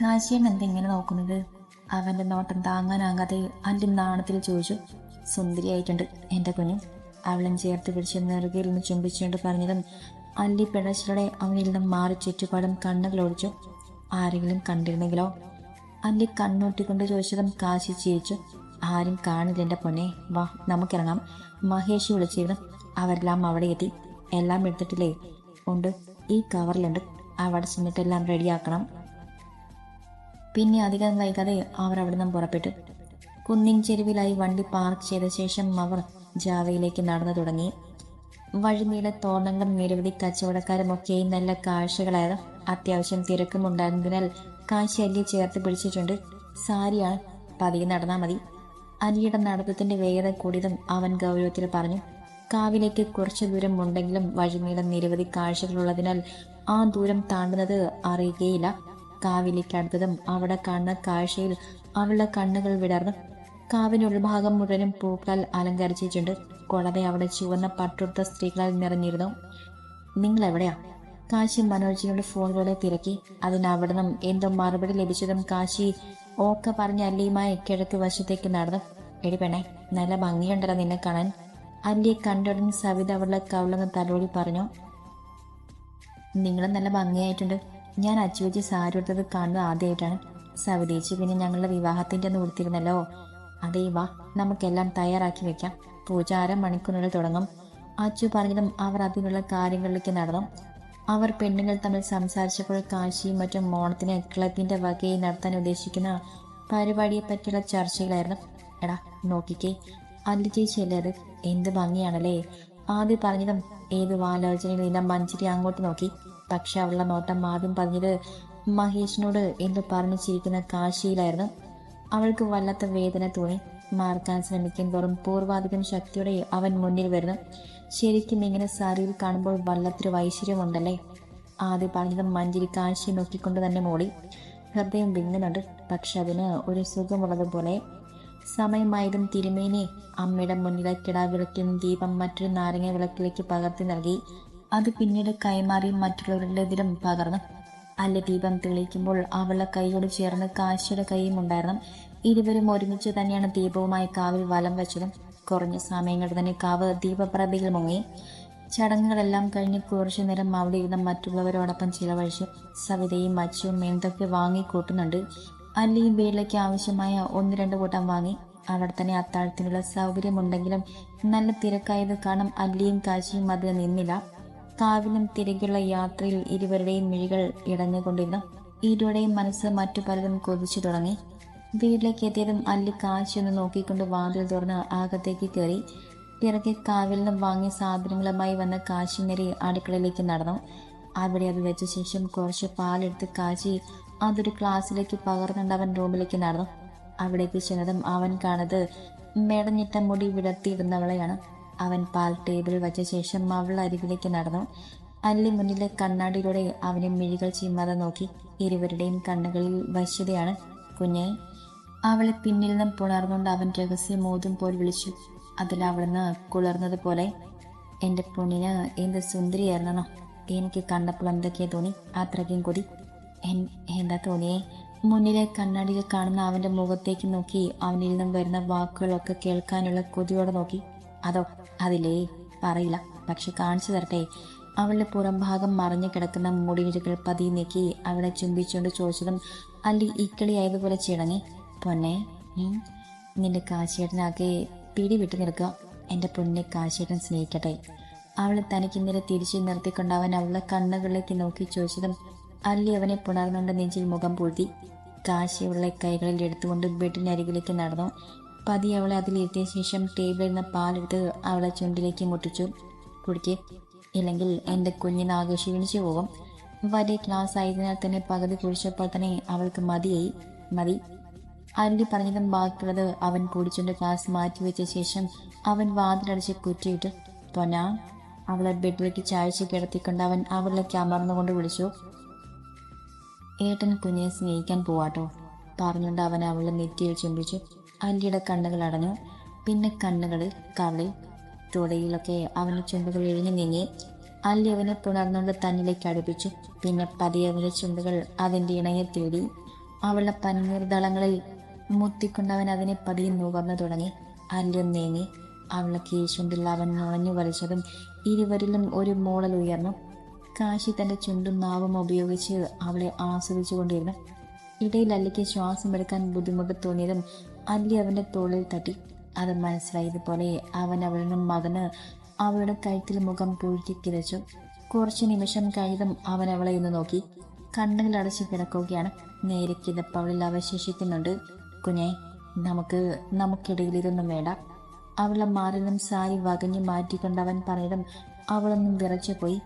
കാശിയൻ എന്തെങ്ങനെ നോക്കുന്നത്? അവന്റെ നോട്ടം താങ്ങാനാകാതെ അന്റെ നാണത്തിൽ ചോദിച്ചു. സുന്ദരിയായിട്ടുണ്ട് എന്റെ കുഞ്ഞു. അവളും ചേർത്ത് പിടിച്ച് നെറുകയിൽ നിന്ന് ചുംബിച്ചുകൊണ്ട് പറഞ്ഞതും അല്ലി പിഴച്ചിലൂടെ അവനിൽ നിന്നും മാറി ചുറ്റുപാടും കണ്ണുകൾ ഒഴിച്ചു ആരെങ്കിലും കണ്ടിരുന്നെങ്കിലോ? അല്ലി കണ്ണൂട്ടിക്കൊണ്ട് ചോദിച്ചതും കാശി ചിരിച്ചു. ആരും കാണില്ല എന്റെ പൊന്നെ. വാ നമുക്കിറങ്ങാം. മഹേഷ് വിളിച്ചിരുന്നു. അവരെല്ലാം അവിടെ എത്തി. എല്ലാം എടുത്തിട്ടില്ലേ? ഉണ്ട്. ഈ കവറിലുണ്ട്. അവിടെ ചെന്നിട്ടെല്ലാം റെഡിയാക്കണം. പിന്നെ അധികം വൈകാതെ അവർ അവിടെ നിന്നും പുറപ്പെട്ടു. കുന്നിൻ ചെരുവിലായി വണ്ടി പാർക്ക് ചെയ്ത ശേഷം അവർ ജാവയിലേക്ക് നടന്നു തുടങ്ങി. വഴിനീളെ തോരണങ്ങളും നിരവധി കച്ചവടക്കാരും ഒക്കെ നല്ല കാഴ്ചകളായത് അത്യാവശ്യം തിരക്കുമുണ്ടായിരുന്നതിനാൽ കാശി അല്ലിയെ ചേർത്ത് പിടിച്ചിട്ടുണ്ട്. സാരിയാണ് പതിയെ നടന്നാൽ മതി. അലിയുടെ നടത്തത്തിന്റെ വേഗത കൂടിയതും അവൻ ഗൗരവത്തിൽ പറഞ്ഞു. കാവിലേക്ക് കുറച്ചു ദൂരം ഉണ്ടെങ്കിലും വഴിനീളം നിരവധി കാഴ്ചകളുള്ളതിനാൽ ആ ദൂരം താണ്ടുന്നത് അറിയുകയില്ല. കാവിലേക്ക് അടുത്തതും അവിടെ കാണുന്ന കാഴ്ചയിൽ അവളുടെ കണ്ണുകൾ വിടർന്നു കാവിന് ഉൾഭാഗം മുഴുവനും പൂക്കളാൽ അലങ്കരിച്ചിട്ടുണ്ട്. കൂടാതെ അവിടെ ചുവന്ന പട്ടുടുത്ത സ്ത്രീകളാൽ നിറഞ്ഞിരുന്നു. നിങ്ങൾ എവിടെയാ? കാശി മനോജിനോട് ഫോണിലൂടെ തിരക്കി. അതിന് അവിടെ നിന്നും എന്തോ മറുപടി ലഭിച്ചതും കാശി ഓക്ക പറഞ്ഞ അല്ലിയുമായി കിഴക്ക് വശത്തേക്ക് നടന്നു. എടി പെണ്ണെ നല്ല ഭംഗിയുണ്ടല്ലോ നിന്നെ കാണാൻ. അല്ലിയെ കണ്ടുടൻ സവിത അവളുടെ കവിളങ്ങ് തലോടി പറഞ്ഞു. നിങ്ങളും നല്ല ഭംഗിയായിട്ടുണ്ട്. ഞാൻ അച്ചുവെച്ച് സാരി എടുത്തത് കാണുന്നത് ആദ്യമായിട്ടാണ് സവിതേച്ച് പിന്നെ ഞങ്ങളുടെ വിവാഹത്തിന്റെ ഒന്ന് കൊടുത്തിരുന്നല്ലോ അതേ വാ നമുക്കെല്ലാം തയ്യാറാക്കി വെക്കാം. പൂജ അര മണിക്കൂറിനുള്ളിൽ തുടങ്ങും. അച്ചു പറഞ്ഞതും അവർ അതിനുള്ള കാര്യങ്ങളിലേക്ക് നടന്നു. അവർ പെണ്ണുങ്ങൾ തമ്മിൽ സംസാരിച്ചപ്പോൾ കാശിയും മറ്റും മോണത്തിന് എക്ലത്തിന്റെ വകയിൽ നടത്താൻ ഉദ്ദേശിക്കുന്ന പരിപാടിയെ പറ്റിയുള്ള ചർച്ചകളായിരുന്നു. എടാ നോക്കിക്കേ അല്ല ചേച്ചിയല്ലേ അത്? എന്ത് ഭംഗിയാണല്ലേ? ആദ്യം പറഞ്ഞതും ഏത് വാലോചനയിൽ നിന്ന മഞ്ചരി അങ്ങോട്ട് നോക്കി. പക്ഷെ അവളുടെ നോട്ടം ആദ്യം പറഞ്ഞത് മഹേഷിനോട് എന്ന് പറഞ്ഞു ചിരിക്കുന്ന കാശിയിലായിരുന്നു. അവൾക്ക് വല്ലാത്ത വേദന തോന്നി. മാർക്കാൻ ശ്രമിക്കും തോറും പൂർവാധികം ശക്തിയോടെ അവൻ മുന്നിൽ വരുന്നു. ശരിക്കും ഇങ്ങനെ സാരിയിൽ കാണുമ്പോൾ വല്ലത്തൊരു വൈശ്വര്യമുണ്ടല്ലേ ആദ്യം പറഞ്ഞത് മഞ്ചിരി കാശി നോക്കിക്കൊണ്ട് തന്നെ മൂടി ഹൃദയം വിങ്ങുന്നുണ്ട്. പക്ഷെ അതിന് ഒരു സുഖമുള്ളതുപോലെ. സമയമായതും തിരുമേനി അമ്മയുടെ മുന്നിലെ കിടാവിളക്കിൽ ദീപം മറ്റൊരു നാരങ്ങ വിളക്കിലേക്ക് പകർത്തി നൽകി. അത് പിന്നീട് കൈമാറി മറ്റുള്ളവരുടെതിലും പകർന്നു. അല്ല ദീപം തെളിയിക്കുമ്പോൾ അവളുടെ കൈയോട് ചേർന്ന് കാശിയുടെ കൈയും ഉണ്ടായിരുന്നു. ഇരുവരും ഒരുമിച്ച് തന്നെയാണ് ദീപവുമായി കാവിൽ വലം വെച്ചതും. കുറഞ്ഞ സമയങ്ങൾ തന്നെ കാവ് ദീപപ്രഭയിൽ മുങ്ങി. ചടങ്ങുകളെല്ലാം കഴിഞ്ഞ് കുറച്ചു നേരം അവിടെ ഇരുന്ന മറ്റുള്ളവരോടൊപ്പം ചിലവഴിച്ചു സവിതയും മച്ചും എന്തൊക്കെ വാങ്ങി കൂട്ടുന്നുണ്ട് അല്ലിയും വീട്ടിലേക്ക് ആവശ്യമായ ഒന്ന് രണ്ട് കൂട്ടം വാങ്ങി. അവിടെ തന്നെ അത്താഴത്തിനുള്ള സൗകര്യമുണ്ടെങ്കിലും നല്ല തിരക്കായത് കാരണം അല്ലിയും കാശിയും അത് നിന്നില്ല. കാവിലും തിരികെയുള്ള യാത്രയിൽ ഇരുവരുടെയും മിഴികൾ ഇടഞ്ഞുകൊണ്ടിരുന്നു. ഇരുവരുടെയും മനസ്സ് മറ്റു പലതും കൊതിച്ചു തുടങ്ങി. വീട്ടിലേക്ക് എത്തിയതും അല്ലി കാശിയൊന്ന് നോക്കിക്കൊണ്ട് വാതിൽ തുറന്ന് അകത്തേക്ക് കയറി. പിറകെ കാവിൽ നിന്നും വാങ്ങിയ സാധനങ്ങളുമായി വന്ന കാശി നേരെ അടുക്കളയിലേക്ക് നടന്നു. അവിടെ അത് വെച്ച ശേഷം കുറച്ച് പാലെടുത്ത് കാശി അതൊരു ക്ലാസ്സിലേക്ക് പകർന്നുകൊണ്ട് അവൻ റൂമിലേക്ക് നടന്നു. അവിടേക്ക് ചെന്നതും അവൻ കാണത് മെടഞ്ഞിട്ട മുടി വിടർത്തിയിടുന്നവളെയാണ് അവൻ പാൽ ടേബിൾ വച്ച ശേഷം അവൾ അരികിലേക്ക് നടന്നു. അല്ലി മുന്നിലെ കണ്ണാടിയിലൂടെ അവനെ മിഴികൾ ചിമ്മാതെ നോക്കി. ഇരുവരുടെയും കണ്ണുകളിൽ വശ്യതയാണ് കുഞ്ഞെ. അവളെ പിന്നിൽ നിന്നും പുണർന്നുകൊണ്ട് അവൻ രഹസ്യമോതും പോൽ വിളിച്ചു. അതിൽ അവിടുന്ന് കുളർന്നതുപോലെ എന്റെ പൊണ്ണിന് എന്ത് സുന്ദരിയായിരുന്നോ എനിക്ക് കണ്ടപ്പോൾ എന്തൊക്കെയാ തോന്നി. അത്രയ്ക്കും കൊതി. എന്താ തോന്നിയേ? മുന്നിലെ കണ്ണാടിയിൽ കാണുന്ന അവന്റെ മുഖത്തേക്ക് നോക്കി അവനിൽ നിന്നും വരുന്ന വാക്കുകളൊക്കെ കേൾക്കാനുള്ള കൊതിയോടെ നോക്കി. അതോ അതിലേ പറയില്ല. പക്ഷെ കാണിച്ചു തരട്ടെ. അവളുടെ പുറംഭാഗം മറിഞ്ഞു കിടക്കുന്ന മുടിയിഴകൾ പതി നീക്കി അവളെ ചുംബിച്ചുകൊണ്ട് ചോദിച്ചതും അല്ലി ഇക്കിളിയായതുപോലെ ചിണങ്ങി. പൊന്നെ നിന്റെ കാശിയേട്ടനാകെ പിടി വിട്ടു നിൽക്കുക. എന്റെ പൊന്നെ കാശേട്ടൻ സ്നേഹിക്കട്ടെ. അവൾ തനിക്ക് ഇന്നലെ തിരിച്ചു നിർത്തിക്കൊണ്ട് അവൻ അവളുടെ കണ്ണുകളിലേക്ക് നോക്കി ചോദിച്ചതും അല്ലി അവനെ പുണർന്നുകൊണ്ട് നെഞ്ചിൽ മുഖം പൂഴ്ത്തി കാശി അവളെ കൈകളിൽ എടുത്തുകൊണ്ട് ബെഡിനരികിലേക്ക് നടന്നു. പതി അവളെ അതിലിരുത്തിയ ശേഷം ടേബിളിൽ നിന്ന് പാലെടുത്ത് അവളെ ചുണ്ടിലേക്ക് മുട്ടിച്ചു. കുടിക്ക്. ഇല്ലെങ്കിൽ എന്റെ കുഞ്ഞിന് ആകർഷിച്ചു പോകും. വലിയ ക്ലാസ് ആയതിനാൽ തന്നെ പകുതി കുഴിച്ചപ്പോൾ തന്നെ അവൾക്ക് മതിയായി. മതി. അല്ലി പറഞ്ഞതും ബാക്കിയുള്ളത് അവൻ കുടിച്ചുകൊണ്ട് ഗ്ലാസ് മാറ്റിവെച്ച ശേഷം അവൻ വാതിലടച്ച് കുറ്റിയിട്ട്. പൊന്ന. അവളെ ബെഡിലേക്ക് ചാഴ്ച കിടത്തിക്കൊണ്ട് അവൻ അവളിലേക്ക് അമർന്നുകൊണ്ട് വിളിച്ചു. ഏട്ടൻ കുഞ്ഞിനെ സ്നേഹിക്കാൻ പോവാട്ടോ. പറഞ്ഞുകൊണ്ട് അവൻ അവളെ നെറ്റിയിൽ ചുംബിച്ചു. അല്ലിയുടെ കണ്ണുകൾ അടഞ്ഞു. പിന്നെ കണ്ണുകളിൽ കളി തുടയിലൊക്കെ അവന് ചുണ്ടുകൾ ഇഴിഞ്ഞു നീങ്ങി. അല്ലി അവനെ പുണർന്നുകൊണ്ട് തന്നിലേക്ക് അടുപ്പിച്ചു. പിന്നെ പതിയെ അവന്റെ ചുണ്ടുകൾ അതിന്റെ ഇണയെ തേടി. അവളുടെ പന്നീർദളങ്ങളിൽ മുത്തിക്കൊണ്ടവൻ അതിനെ പതിയെ നുകർന്നു തുടങ്ങി. അല്യം നീങ്ങി. അവളെ കീഴ്ചുണ്ടിൽ അവൻ നുണഞ്ഞു വലിച്ചതും ഇരുവരിലും ഒരു മോളൽ ഉയർന്നു. കാശി തന്റെ ചുണ്ടും നാവും ഉപയോഗിച്ച് അവളെ ആസ്വദിച്ചുകൊണ്ടിരുന്നു. ഇടയിൽ അല്ലിക്ക് ശ്വാസം എടുക്കാൻ ബുദ്ധിമുട്ട് തോന്നിയതും അല്ലി അവന്റെ തോളിൽ തട്ടി. അത് മനസ്സിലായതുപോലെ അവൻ അവളുടെ മകന് അവളുടെ കഴുത്തിൽ മുഖം പൂഴ്ത്തി കിതച്ചു. കുറച്ച് നിമിഷം കഴിഞ്ഞതും അവൻ അവളെ ഒന്ന് നോക്കി. കണ്ണുകൾ അടച്ച് കിടക്കുകയാണ്. നേരെ കിതപ്പവളിൽ അവശേഷിക്കുന്നുണ്ട്. കുഞ്ഞെ നമുക്ക് നമുക്കിടയിൽ ഇതൊന്നും വേണ്ട. അവളെ മാറിലും സാരി വകഞ്ഞു മാറ്റിക്കൊണ്ട് അവൻ പറയണം അവളൊന്നും വിറച്ചു പോയി.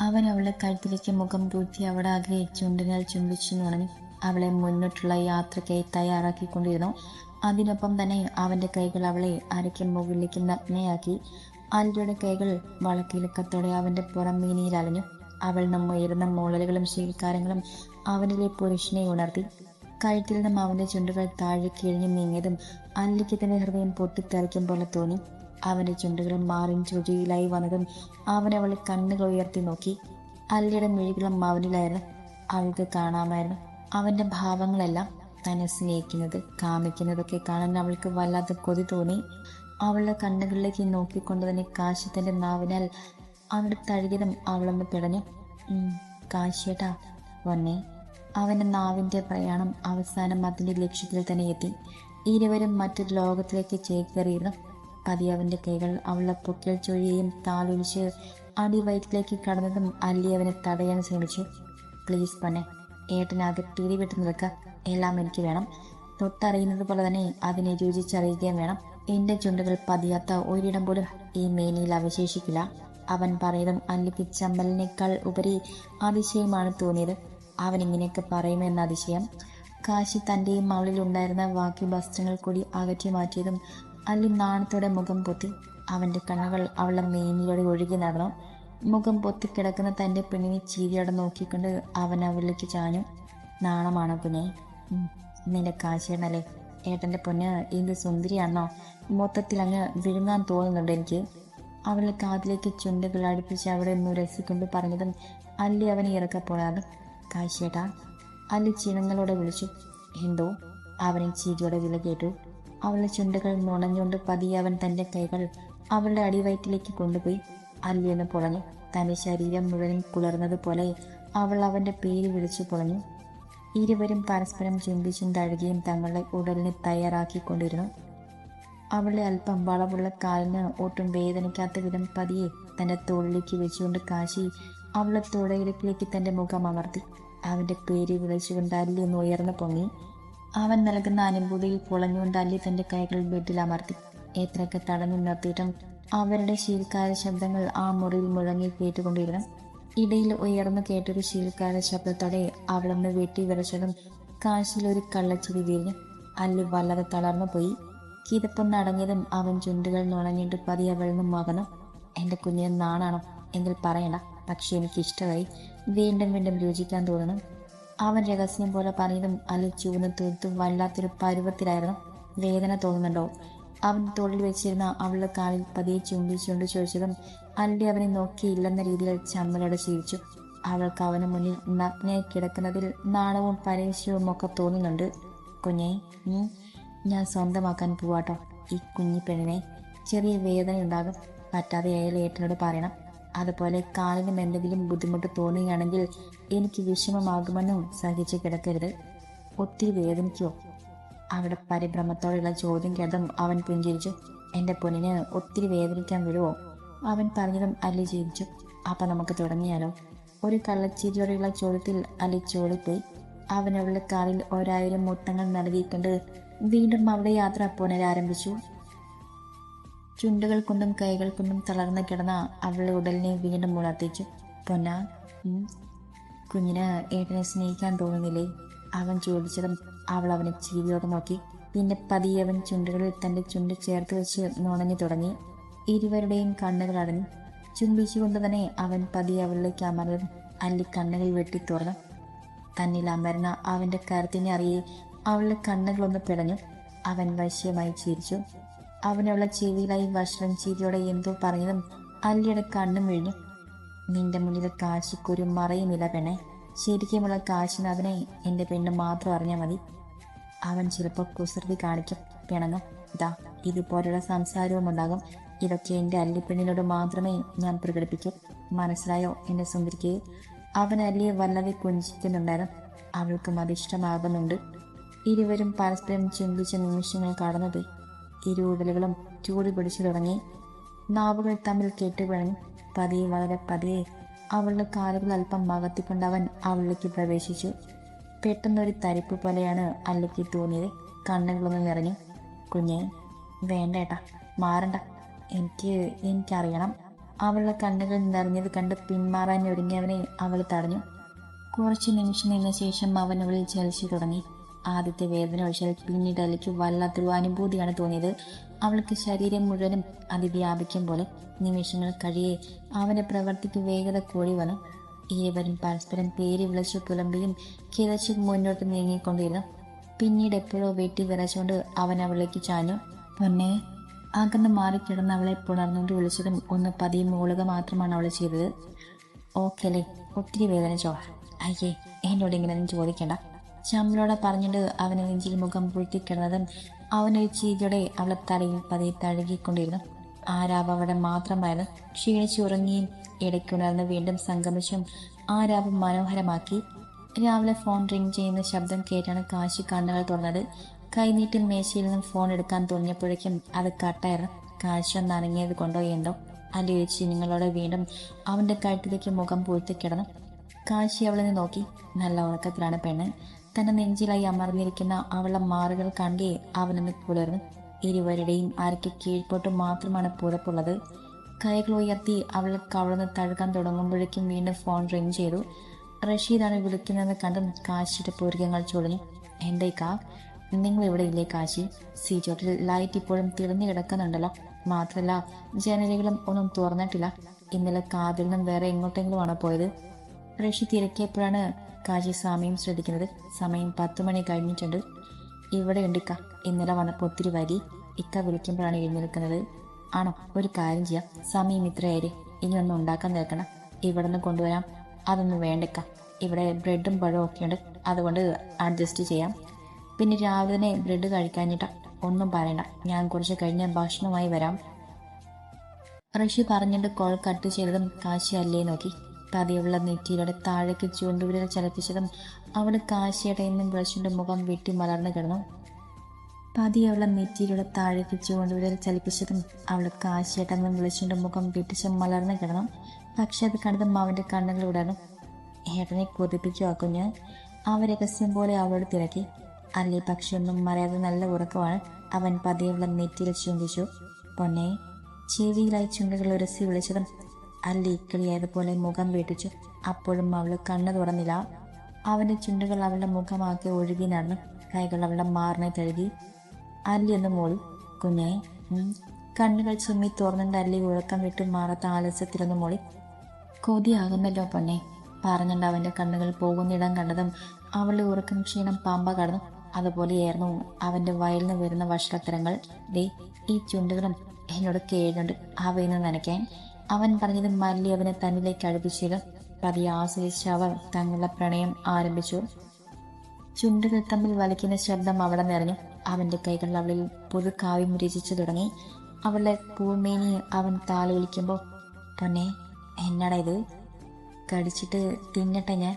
അവൻ അവളുടെ കഴുത്തിലേക്ക് മുഖം പൂഴ്ത്തി അവിടെ ആകെ ചുണ്ടിനാൽ ചുംബിച്ചു നുണഞ്ഞു അവളെ മുന്നോട്ടുള്ള യാത്രയ്ക്കായി തയ്യാറാക്കിക്കൊണ്ടിരുന്നു. അതിനൊപ്പം തന്നെ അവന്റെ കൈകൾ അവളെ അരയ്ക്ക് മുകളിലേക്ക് നഗ്നയാക്കി. അല്ലിയുടെ കൈകൾ വളക്കിലക്കത്തോടെ അവന്റെ പുറം മീനിയിൽ അലഞ്ഞു. അവൾ നമ്മ ഉയർന്ന മൂളലുകളും ശീൽക്കാരങ്ങളും അവനിലെ പുരുഷനെ ഉണർത്തി. കഴുത്തിൽ നിന്നും അവന്റെ ചുണ്ടുകൾ താഴെ കിഴിഞ്ഞു നീങ്ങിയതും അല്ലിക്ക് തന്റെ ഹൃദയം പൊട്ടിത്തെറിക്കും പോലെ തോന്നി. അവന്റെ ചുണ്ടുകൾ മാറിൻ ചുഴിയിലായി വന്നതും അവൻ അവളെ കണ്ണുകൾ ഉയർത്തി നോക്കി. അല്ലിയുടെ മിഴികളും അവനിലായിരുന്നു. അവൾക്ക് കാണാമായിരുന്നു. അവന്റെ ഭാവങ്ങളെല്ലാം തന്നെ സ്നേഹിക്കുന്നത് കാമിക്കുന്നതൊക്കെ കാണാൻ അവൾക്ക് വല്ലാത്ത കൊതി തോന്നി. അവളുടെ കണ്ണുകളിലേക്ക് നോക്കിക്കൊണ്ട് തന്നെ കാശി തന്റെ നാവിനാൽ അവളുടെ തഴുകിതം അവളൊന്ന് പിടഞ്ഞു "ഉം, കാശിയേട്ടാ വന്നേ. അവന്റെ നാവിന്റെ പ്രയാണം അവസാനം അതിന്റെ ലക്ഷ്യത്തിൽ തന്നെ എത്തി. ഇരുവരും മറ്റൊരു ലോകത്തിലേക്ക് ചേക്കേറിയിരുന്നു. പതി അവന്റെ കൈകൾ അവളുടെ പൊക്കിൽ ചൊഴിയും താലൊലിച്ച് അടിവയറ്റിലേക്ക് കടന്നതും അല്ലി അവനെ തടയാൻ ശ്രമിച്ചു. പ്ലീസ് പൊന്നെ ഏട്ടനാകെ പിടി വിട്ട് നിൽക്ക എല്ലാം എനിക്ക് വേണം. തൊട്ടറിയുന്നത് പോലെ തന്നെ അതിനെ രുചിച്ചറിയുകയും വേണം. എന്റെ ചുണ്ടുകൾ പതിയാത്ത ഒരിടം പോലും ഈ മേനിയിൽ അവശേഷിക്കില്ല. അവൻ പറയുന്നതും അല്ലിക്ക് ചമ്മലിനേക്കാൾ ഉപരി അതിശയമാണ് തോന്നിയത്. അവൻ ഇങ്ങനെയൊക്കെ പറയുമെന്ന അതിശയം. കാശി തന്റെയും മകളിൽ ഉണ്ടായിരുന്ന ബാക്കി വസ്ത്രങ്ങൾ കൂടി അകറ്റി മാറ്റിയതും അല്ലി നാണത്തോടെ മുഖം പൊത്തി അവന്റെ കണ്ണുകൾ അവളുടെ മേനിലൂടെ ഒഴുകി നടന്നു. മുഖം പൊത്തിക്കിടക്കുന്ന തന്റെ പെണ്ണിനെ ചീരിയോടെ നോക്കിക്കൊണ്ട് അവൻ അവളിലേക്ക് ചാഞ്ഞു. നാണമാണോ കുഞ്ഞെ? നിന്റെ കാശേണല്ലേ ഏട്ടന്റെ പൊന്ന് എന്ത് സുന്ദരിയാണോ മൊത്തത്തിൽ അങ്ങ് വിഴുങ്ങാൻ തോന്നുന്നുണ്ട് എനിക്ക്. അവളുടെ കാതിലേക്ക് ചുണ്ടുകൾ അടുപ്പിച്ച് അവിടെ ഒന്ന് രസിക്കൊണ്ട് പറഞ്ഞതും അല്ലി അവനെ ഇറക്കപ്പോഴാണ് കാശേട്ടാ അല്ലി ചിണങ്ങളോടെ വിളിച്ചു. എന്തോ? അവനെ ചീരിയോടെ വില കേട്ടു. അവളുടെ ചുണ്ടുകൾ നുണഞ്ഞുകൊണ്ട് പതിയെ അവൻ തന്റെ കൈകൾ അവളുടെ അടിവയറ്റിലേക്ക് കൊണ്ടുപോയി. അല്ലിയൊന്ന് പൊളഞ്ഞു. തന്റെ ശരീരം മുഴുവൻ കുളർന്നതുപോലെ അവൾ അവന്റെ പേര് വിളിച്ചു പൊളഞ്ഞു. ഇരുവരും പരസ്പരം ചിന്തിച്ചും തഴുകിയും തങ്ങളുടെ ഉടലിനെ തയ്യാറാക്കിക്കൊണ്ടിരുന്നു. അവളുടെ അല്പം വളവുള്ള കാലിന് ഒട്ടും വേദനിക്കാത്ത വിധം പതിയെ തന്റെ തോളിലേക്ക് വെച്ചുകൊണ്ട് കാശി അവളെ തുടയിലേക്ക് തന്റെ മുഖം അമർത്തി. അവന്റെ പേര് വിളിച്ചുകൊണ്ട് അല്ലി ഒന്ന് ഉയർന്നു പൊങ്ങി. അവൻ നൽകുന്ന അനുഭൂതിയിൽ പൊളഞ്ഞുകൊണ്ട് അല്ലി തന്റെ കൈകൾ ബെഡിൽ അമർത്തി. എത്രയൊക്കെ തടഞ്ഞു നിർത്തിയിട്ടും അവരുടെ ശീൽക്കാര ശബ്ദങ്ങൾ ആ മുറിയിൽ മുഴങ്ങി കേട്ടുകൊണ്ടിരുന്നു. ഇടയിൽ ഉയർന്നു കേട്ടൊരു ശീൽക്കാര ശബ്ദത്തോടെ അവളൊന്ന് വെട്ടി വിറച്ചതും കാശിലൊരു കള്ളച്ചിരി അല്ല അല്ലി വല്ലാതെ തളർന്നു പോയി. കിതപ്പൊന്നടങ്ങിയതും അവൻ ചുണ്ടുകൾ നുണഞ്ഞിട്ട് പതി അവളിൽ നിന്നും അകന്നു എന്റെ കുഞ്ഞിന് നാണാണോ? എങ്കിൽ പറയണ്ട. പക്ഷെ എനിക്ക് ഇഷ്ടമായി. വീണ്ടും വീണ്ടും രുചിക്കാൻ തോന്നണം അവൻ രഹസ്യം പോലെ പറഞ്ഞതും അല്ല ചൂന്ന് തീർത്തും വല്ലാത്തൊരു പരുവത്തിലായിരുന്നു. വേദന തോന്നുന്നുണ്ടോ? അവൻ തോളിൽ വെച്ചിരുന്ന അവളുടെ കാലിൽ പതിയെ ചുംബിച്ചുകൊണ്ട് ചോദിച്ചതും അല്ലി അവനെ നോക്കിയില്ലെന്ന രീതിയിൽ ചമ്മലോടെ ചിരിച്ചു. അവൾക്ക് അവന് മുന്നിൽ നഗ്നയായി കിടക്കുന്നതിൽ നാണവും പരീക്ഷവും ഒക്കെ തോന്നുന്നുണ്ട്. കുഞ്ഞെ ഞാൻ സ്വന്തമാക്കാൻ പോവാട്ടോ. ഈ കുഞ്ഞി പെണ്ണിനെ ചെറിയ വേദന ഉണ്ടാകും. പറ്റാതെ അയാൾ ഏട്ടനോട് പറയണം. അതുപോലെ കാലിനും എന്തെങ്കിലും ബുദ്ധിമുട്ട് തോന്നുകയാണെങ്കിൽ എനിക്ക് വിഷമമാകുമെന്നും സഹിച്ച് കിടക്കരുത്. ഒത്തിരി വേദനിക്കുമോ അവിടെ പരിഭ്രമത്തോടെയുള്ള ചോദ്യം കേട്ടതും അവൻ പുഞ്ചിരിച്ചു. എന്റെ പൊന്നിന് ഒത്തിരി വേദനിക്കാൻ വരുമോ? അവൻ പറഞ്ഞതും അലി ചിരിച്ചു. അപ്പം നമുക്ക് തുടങ്ങിയാലോ? ഒരു കള്ളച്ചിരിയോടെയുള്ള ചോദ്യത്തിൽ അലി ചോടിപ്പോയി. അവൻ അവളുടെ കാറിൽ ഒരായിരം മുത്തങ്ങൾ നൽകിയിട്ടുണ്ട് വീണ്ടും അവിടെ യാത്ര പുനരാരംഭിച്ചു. ചുണ്ടുകൾ കൊണ്ടും കൈകൾ കൊണ്ടും തളർന്ന് കിടന്ന അവളുടെ ഉടലിനെ വീണ്ടും ഉണർത്തിച്ചു. പൊന്ന കുഞ്ഞിന് ഏട്ടനെ സ്നേഹിക്കാൻ തോന്നുന്നില്ലേ? അവൻ ചോദിച്ചതും അവൾ അവനെ ചിരിയോടെ നോക്കി. പിന്നെ പതിയെ അവൻ ചുണ്ടുകളിൽ തന്റെ ചുണ്ട് ചേർത്ത് വെച്ച് നുണഞ്ഞു തുടങ്ങി. ഇരുവരുടെയും കണ്ണുകൾ അടഞ്ഞു. ചുംബിച്ചുകൊണ്ട് തന്നെ അവൻ പതിയെ അവളിലേക്ക് അമരൻ അല്ലി കണ്ണുകൾ വെട്ടി തുറന്നു. തന്നിൽ അമർന്ന അവന്റെ കരുത്തിനെ അറിയെ അവളുടെ കണ്ണുകളൊന്ന് പിടഞ്ഞു. അവൻ വശ്യമായി ചിരിച്ചു. അവനുള്ള ചെവിയിലായി വഷളം ചിരിയോടെ എന്തോ പറഞ്ഞതും അല്ലിയുടെ കണ്ണും വിഴിഞ്ഞു നിന്റെ മുന്നിൽ കാശിക്കൊരു മറയുമില്ല പെണ്ണെ. ശരിക്കുമുള്ള കാശിനാഥനെ എന്റെ പെണ്ണ് മാത്രം അറിഞ്ഞാൽ മതി. അവൻ ചിലപ്പോൾ കുസൃതി കാണിക്കും പിണങ്ങും. ഇതാ ഇതുപോലുള്ള സംസാരവും ഉണ്ടാകും. ഇതൊക്കെ എന്റെ അല്ലിപ്പെണ്ണിനോട് മാത്രമേ ഞാൻ പ്രകടിപ്പിക്കൂ. മനസ്സിലായോ എന്റെ സുന്ദരിക്ക്? അവൻ അല്ലിയെ വല്ലാതെ കുഞ്ചിക്കുന്നുണ്ടായിരുന്നു? അവൾക്കും അത് ഇഷ്ടമാകുന്നുണ്ട് ഇരുവരും പരസ്പരം ചിന്തിച്ച നിമിഷങ്ങൾ കടന്നുപോയി ഇരുവിടലുകളും ചൂട് പിടിച്ചു തുടങ്ങി. നാവുകൾ തമ്മിൽ കെട്ടുപിഴഞ്ഞു പതിയെ വളരെ പതിയെ അവളുടെ കാലുകൾ അല്പം മകത്തിക്കൊണ്ട് അവൻ അവളിലേക്ക് പ്രവേശിച്ചു. പെട്ടെന്നൊരു തരിപ്പ് പോലെയാണ് അല്ലയ്ക്ക് തോന്നിയത്. കണ്ണുകളൊന്ന് നിറഞ്ഞു. കുഞ്ഞെ വേണ്ട ഏട്ടാ മാറണ്ട. എനിക്ക് എനിക്കറിയണം. അവളുടെ കണ്ണുകൾ നിറഞ്ഞത് കണ്ട് പിന്മാറാൻ ഒരുങ്ങിയവനെ അവൾ തടഞ്ഞു. കുറച്ച് നിമിഷം നിന്ന ശേഷം അവൻ ചലിച്ചു തുടങ്ങി. ആദ്യത്തെ വേദന ഒഴിച്ചാൽ പിന്നീട് അല്ലെങ്കിൽ വല്ലാത്തൊരു അനുഭൂതിയാണ് തോന്നിയത്. അവൾക്ക് ശരീരം മുഴുവനും അതിവ്യാപിക്കും പോലെ നിമിഷങ്ങൾ കഴിയേ. അവന്റെ പ്രവർത്തിക്ക് വേഗത കൂടി വന്നു. ഇരുവരും പരസ്പരം പേര് വിളിച്ചു പുലമ്പിയും കിതച്ചും മുന്നോട്ട് നീങ്ങിക്കൊണ്ടിരുന്നു. പിന്നീട് എപ്പോഴോ വെട്ടി വിറച്ചുകൊണ്ട് അവൻ അവളിലേക്ക് ചാഞ്ഞു. പൊന്നെ അകന്ന് മാറിക്കിടന്ന് അവളെ പുണർന്നുകൊണ്ട് വിളിച്ചതും ഒന്ന് പതിയെ മൂളുക മാത്രമാണ് അവൾ ചെയ്തത്. ഓക്കെ അല്ലേ ഒത്തിരി വേദനിച്ചോ? അയ്യേ എന്നോട് ഇങ്ങനെയൊന്നും ചോദിക്കണ്ട. ചമ്മലോടെ പറഞ്ഞിട്ട് അവന് നെഞ്ചിൽ മുഖം പൂഴ്ത്തിക്കിടന്നതും അവനൊരു ചീതിയോടെ അവളെ തലയിൽ പതിയെ തഴുകിക്കൊണ്ടിരുന്നു. ആരാവ് അവിടെ മാത്രമായിരുന്നു. ക്ഷീണിച്ചുറങ്ങിയും ഇടയ്ക്കുണർന്ന് വീണ്ടും സംഗമിച്ചും ആരാവ് മനോഹരമാക്കി. രാവിലെ ഫോൺ റിംഗ് ചെയ്യുന്ന ശബ്ദം കേട്ടാണ് കാശി കണ്ണുകൾ തുറന്നത്. കൈനീട്ടിൽ മേശയിൽ നിന്നും ഫോൺ എടുക്കാൻ തുടങ്ങിയപ്പോഴേക്കും അത് കട്ടായിരുന്നു. കാശി ഒന്ന് അനങ്ങിയത് കൊണ്ടോ എന്തോ അല്ലിയൊഴിച്ച് നിങ്ങളോട് വീണ്ടും അവന്റെ കഴുത്തിലേക്ക് മുഖം പൂഴ്ത്തി കിടന്നു. കാശി അവളെ നോക്കി. നല്ല ഉറക്കത്തിലാണ് പെണ്ണ്. തന്റെ നെഞ്ചിലായി അമർന്നിരിക്കുന്ന അവളുടെ മാറുകൾ കണ്ടേ അവനൊന്ന് പുലർന്നു. ഇരുവരുടെയും അരയ്ക്ക് കീഴ്പോട്ട് മാത്രമാണ് പുതപ്പുള്ളത് കൈകൾ ഉയർത്തി അവൾ കവളന്ന് തഴുകാൻ തുടങ്ങുമ്പോഴേക്കും വീണ്ടും ഫോൺ റിങ് ചെയ്തു. റഷീദാണ് വിളിക്കുന്നതെന്ന് കണ്ടും കാശിയുടെ പൂരികങ്ങൾ ചൊളിഞ്ഞു. എന്റെ കാ? നിങ്ങൾ ഇവിടെ ഇല്ലേ കാശി? സീ ചോട്ടിൽ ലൈറ്റ് ഇപ്പോഴും തിളഞ്ഞു കിടക്കുന്നുണ്ടല്ലോ. മാത്രമല്ല ജനലുകളും ഒന്നും തുറന്നിട്ടില്ല. ഇന്നലെ കാതിൽ നിന്നും വേറെ എങ്ങോട്ടെങ്കിലുമാണോ പോയത്? റഷി തിരക്കിയപ്പോഴാണ് കാശി സമയം ശ്രദ്ധിക്കുന്നത് സമയം പത്ത് മണി കഴിഞ്ഞിട്ടുണ്ട്. ഇവിടെ ഉണ്ട് ഇക്ക. ഇന്നലെ വന്നപ്പോൾ ഒത്തിരി വരി. ഇക്ക വിളിക്കുമ്പോഴാണ് എഴുന്നേൽക്കുന്നത്. ആണോ? ഒരു കാര്യം ചെയ്യാം. സമയം ഇത്രയേരെ ഇനി ഒന്നും ഉണ്ടാക്കാൻ നിൽക്കണം. ഇവിടെ നിന്ന് കൊണ്ടുവരാം. അതൊന്നും വേണ്ടിക്ക ഇവിടെ ബ്രെഡും പഴവും ഒക്കെ ഉണ്ട്. അതുകൊണ്ട് അഡ്ജസ്റ്റ് ചെയ്യാം. പിന്നെ രാവിലെ തന്നെ ബ്രെഡ് കഴിക്കാഞ്ഞിട്ടാ. ഒന്നും പറയണ്ട. ഞാൻ കുറച്ച് കഴിഞ്ഞ ഭക്ഷണമായി വരാം. ഋഷി പറഞ്ഞിട്ട് കോൾ കട്ട് ചെയ്തതും കാശി അല്ലേ നോക്കി. പതിയുള്ള നെറ്റിയിലൂടെ താഴേക്ക് ചൂണ്ടുവിരൽ ചലപ്പിച്ചതും അവൾ എന്നും വിളിച്ചുകൊണ്ട് മുഖം വെട്ടി മലർന്നു കിടന്നു. പതിയുള്ള നെറ്റിയിലൂടെ താഴേക്ക് ചൂണ്ടുവിരൽ ചലിപ്പിച്ചതും അവൾ കാശിയുടെ നിന്നും വിളിച്ചുകൊണ്ട് മുഖം വെട്ടിച്ച് മലർന്നു കിടന്നു. പക്ഷെ അത് കണ്ടതും അവന്റെ കണ്ണുകൾ വിടർന്നു ഏട്ടനെ കൊതിപ്പിക്കുക കുഞ്ഞ്? അവ രഹസ്യം പോലെ അവളോട് തിരക്കി. അല്ലേ പക്ഷെ ഒന്നും മറിയാതെ നല്ല ഉറക്കമാണ് അവൻ പതിയുള്ള നെറ്റിയിൽ ചൂണ്ടിച്ചു പൊന്നെ ചെവിയിലായി ചുണ്ടുകൾ ഉരസി വിളിച്ചതും അല്ലി പോലെ മുഖം വീട്ടിച്ചു. അപ്പോഴും അവൾ കണ്ണു തുറന്നില്ല. അവന്റെ ചുണ്ടുകൾ അവളുടെ മുഖമാക്കി ഒഴുകി നടന്നു കൈകൾ അവളുടെ മാറിനെ തഴുകി അല്ലി എന്ന് മോളി കുഞ്ഞെ കണ്ണുകൾ ചുമ്മി തുറന്നിട്ട് അല്ലി ഉറക്കം വിട്ട് മാറാത്ത ആലസ്യത്തിലൊന്ന് മോളി. കൊതിയാകുന്നല്ലോ പൊന്നെ പറഞ്ഞിട്ട് അവന്റെ കണ്ണുകൾ പോകുന്നിടം കണ്ടതും അവളുടെ ഉറക്കം ക്ഷീണം പാമ്പ കടന്നു. അതുപോലെയായിരുന്നു അവന്റെ വയലിൽ നിന്ന് വരുന്ന വഷളത്തരങ്ങൾ. ദേ ഈ ചുണ്ടുകളും എന്നോട് കേഴുണ്ട് അവയിൽ നിന്ന് നനയ്ക്കാൻ. അവൻ പറഞ്ഞത് മല്ലി അവനെ തന്നിലേക്ക് അടുപ്പിച്ചത്. പതി ആസ്വദിച്ച് അവർ തങ്ങളുടെ പ്രണയം ആരംഭിച്ചു. ചുണ്ടുകൾ തമ്മിൽ വലിക്കുന്ന ശബ്ദം അവിടെ നിറഞ്ഞു. അവന്റെ കൈകൾ അവളിൽ പുതുക്കാവ്യം രചിച്ചു തുടങ്ങി. അവളുടെ പൂമേനി അവൻ താൽ വിളിക്കുമ്പോൾ പൊന്നെ എന്നട ഇത്? കടിച്ചിട്ട് തിന്നട്ടെ ഞാൻ.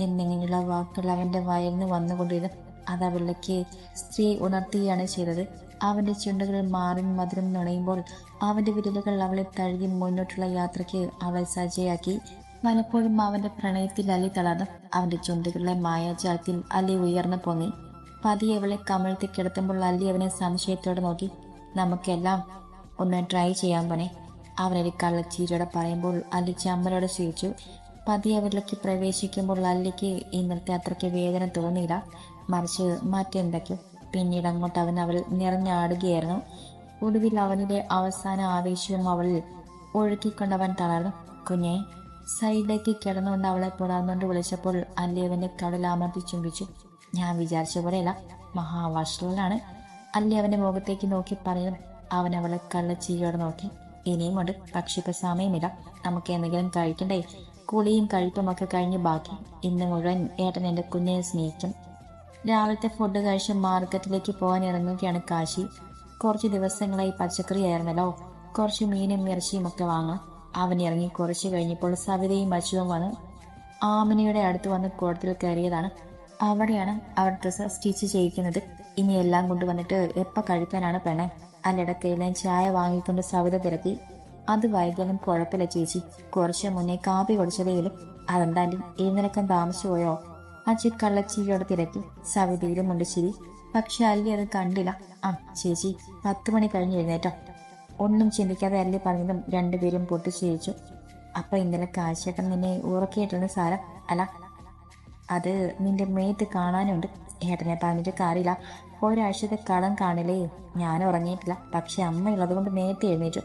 എന്നിങ്ങനെയുള്ള വാക്കുകൾ അവന്റെ വയലിന് വന്നുകൊണ്ടിരുന്നു. അത് അവളിലേക്ക് സ്ത്രീ ഉണർത്തുകയാണ് ചെയ്തത്. അവന്റെ ചുണ്ടുകൾ മാറി മധുരം നുണയുമ്പോൾ അവന്റെ വിരലുകൾ അവളെ തഴുകി മുന്നോട്ടുള്ള യാത്രയ്ക്ക് അവൾ സജ്ജയാക്കി പലപ്പോഴും അവന്റെ പ്രണയത്തിൽ അലി തളർന്നു അവന്റെ ചുണ്ടുകളിലെ മായാജാലത്തിൽ അലി ഉയർന്നു പൊങ്ങി. പതിയെ അവളെ കമിഴ്ത്തി കിടത്തുമ്പോൾ അല്ലി അവനെ സംശയത്തോടെ നോക്കി. നമുക്കെല്ലാം ഒന്ന് ട്രൈ ചെയ്യാൻ പോനെ അവനൊരു കള്ളച്ചീരയോടെ പറയുമ്പോൾ അല്ലി ചമ്മലോടെ ചിരിച്ചു. പതിയെ അവരിലേക്ക് പ്രവേശിക്കുമ്പോൾ അല്ലിക്ക് ഇന്നത്തെ അത്രയ്ക്ക് വേദന തോന്നിയില്ല. മറിച്ച് മറ്റെന്തൊക്കെയോ. പിന്നീട് അങ്ങോട്ട് അവൻ അവൾ നിറഞ്ഞാടുകയായിരുന്നു. ഒടുവിൽ അവനിലെ അവസാന ആവേശവും അവൾ ഒഴുക്കിക്കൊണ്ടവൻ തളർന്നു. കുഞ്ഞെ സൈഡിലേക്ക് കിടന്നുകൊണ്ട് അവളെ പുണർന്നുകൊണ്ട് വിളിച്ചപ്പോൾ അല്ലി അവന്റെ കടൽ അമർത്തി ചുംബിച്ചു ഞാൻ വിചാരിച്ച പോലെയല്ല. മഹാവാഷ്ടാണ് അല്ലി അവന്റെ മുഖത്തേക്ക് നോക്കി പറയും അവൻ അവളെ കള്ളച്ചീയോടെ നോക്കി. ഇനിയും ഉണ്ട്. പക്ഷെ ഇപ്പൊ സമയമില്ല. നമുക്ക് എന്തെങ്കിലും കഴിക്കണ്ടേ? കുളിയും കഴിപ്പുമൊക്കെ കഴിഞ്ഞ് ബാക്കി. ഇന്ന് മുഴുവൻ ഏട്ടൻ എന്റെ കുഞ്ഞിനെ സ്നേഹിക്കും. രാവിലത്തെ ഫുഡ് കഴിച്ച് മാർക്കറ്റിലേക്ക് പോകാൻ ഇറങ്ങുകയാണ് കാശി. കുറച്ച് ദിവസങ്ങളായി പച്ചക്കറി ആയിരുന്നല്ലോ കുറച്ച് മീനും ഇറച്ചിയും ഒക്കെ വാങ്ങാം അവൻ ഇറങ്ങി കുറച്ച് കഴിഞ്ഞപ്പോൾ സവിതയും അച്ചുവും വന്ന് ആമിനിയുടെ അടുത്ത് വന്ന് കുളത്തിൽ കയറിയതാണ്. അവിടെയാണ് അവർ ഡ്രസ്സ് സ്റ്റിച്ച് ചെയ്യിക്കുന്നത്. ഇനി എല്ലാം കൊണ്ടുവന്നിട്ട് എപ്പോൾ കഴിക്കാനാണ് പെണ്ണെ? അല്ലിടക്കയിലും ചായ വാങ്ങിക്കൊണ്ട് സവിത തിരക്കി. അത് വൈകലും കുഴപ്പമില്ല ചേച്ചി. കുറച്ച് മുന്നേ കാപ്പി കുടിച്ചതേലും അതെന്തായാലും എഴുന്നേൽക്കാൻ താമസിച്ചു പോയോ? അച്ഛൻ കള്ളച്ചിരിയോടെ തിരക്കി. സവിതയിലും ഉണ്ട് ചിരി പക്ഷെ അല്ലി അത് കണ്ടില്ല. ആ ചേച്ചി പത്ത് മണി കഴിഞ്ഞ് എഴുന്നേറ്റോ. ഒന്നും ചിന്തിക്കാതെ അല്ലി പറഞ്ഞതും രണ്ടുപേരും പൊട്ടിച്ചിരിച്ചു. അപ്പൊ ഇന്നലെ കാശേട്ടൻ നിന്നെ ഉറക്കിയിട്ടുണ്ട് സാര? അല്ല അത് നിന്റെ മേത്ത് കാണാനുണ്ട്. ഏട്ടനെ പറഞ്ഞിട്ട് കാര്യമില്ല. ഒരാഴ്ചത്തെ കടം കാണില്ലേ? ഞാൻ ഉറങ്ങിയിട്ടില്ല. പക്ഷെ അമ്മ ഉള്ളത് കൊണ്ട് നേരത്തെ എഴുന്നേറ്റു.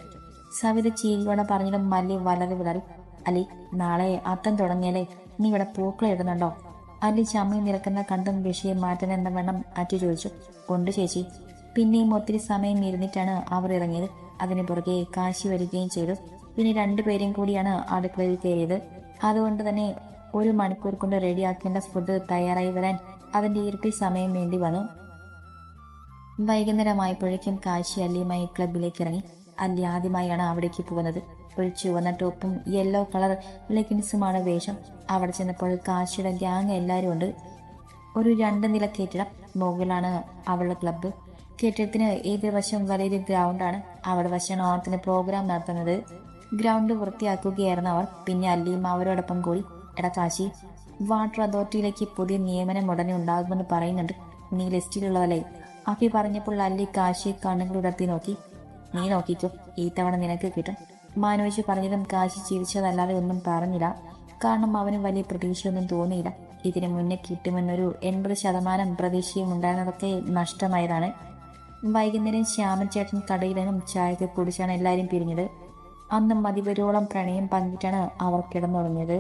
സവിത ചീരിയോടെ പറഞ്ഞിട്ടും മല്ലി വളരെ വിളറി. അലി നാളെ അത്തം തുടങ്ങിയാലേ നീ ഇവിടെ പൂക്കളെ ഇടുന്നുണ്ടോ? അലി ചമ്മി നിൽക്കുന്ന കണ്ടും വിഷയം മാറ്റാൻ എന്ന വണ്ണം അറ്റു ചോദിച്ചു. ഉണ്ട് ചേച്ചി. പിന്നെയും ഒത്തിരി സമയം ഇരുന്നിട്ടാണ് അവർ ഇറങ്ങിയത്. അതിനു പുറകെ കാശി വരികയും ചെയ്തു. പിന്നെ രണ്ടുപേരും കൂടിയാണ് അടുക്കളയിൽ കയറിയത്. അതുകൊണ്ട് തന്നെ ഒരു മണിക്കൂർ കൊണ്ട് റെഡിയാക്കേണ്ട ഫുഡ് തയ്യാറായി വരാൻ അതിന്റെ ഇരട്ടി സമയം വേണ്ടി വന്നു. വൈകുന്നേരമായപ്പോഴേക്കും കാശി അല്ലിയുമായി ക്ലബിലേക്ക് ഇറങ്ങി. അല്ലി ആദ്യമായാണ് അവിടേക്ക് പോകുന്നത്. ഒരു ചുവന്ന ടോപ്പും യെല്ലോ കളർ ലെഗിൻസുമാണ് വേഷം. അവിടെ ചെന്നപ്പോൾ കാശിയുടെ ഗ്യാങ് എല്ലാവരും ഉണ്ട്. ഒരു രണ്ട് നില കെട്ടിടം മുകളിലാണ് അവളുടെ ക്ലബ്ബ് കെട്ടിടത്തിന് എതിർവശം വലിയൊരു ഗ്രൗണ്ടാണ് അവിടെ വശമാണ് ഓണത്തിന് പ്രോഗ്രാം നടത്തുന്നത്. ഗ്രൗണ്ട് വൃത്തിയാക്കുകയായിരുന്നു അവർ. പിന്നെ അല്ലിയും അവരോടൊപ്പം കൂടി എടാ കാശി വാട്ടർ അതോറിറ്റിയിലേക്ക് പുതിയ നിയമനം ഉടനെ ഉണ്ടാകുമെന്ന് പറയുന്നുണ്ട്. നീ ലിസ്റ്റിലുള്ളതല്ലേ അഫി പറഞ്ഞപ്പോൾ അല്ലി കാശി കണ്ണുകൾ ഉടർത്തി നോക്കി. നീ നോക്കിക്കോ ഈ തവണ നിനക്ക് കിട്ടും. മാനോജ് പറഞ്ഞതും കാശി ചിരിച്ചതല്ലാതെ ഒന്നും പറഞ്ഞില്ല. കാരണം അവന് വലിയ പ്രതീക്ഷയൊന്നും തോന്നിയില്ല. ഇതിനു മുന്നേ കിട്ടുമെന്നൊരു എൺപത് ശതമാനം പ്രതീക്ഷയും ഉണ്ടായിരുന്നതൊക്കെ നഷ്ടമായതാണ്. വൈകുന്നേരം ശ്യാമൻ ചേട്ടൻ കടയിൽ ചായക്ക് കുടിച്ചാണ് എല്ലാവരും പിരിഞ്ഞത്. അന്ന് മതിവരോളം പ്രണയം പങ്കിട്ടാണ് അവർ കിടന്നുറങ്ങിയത്.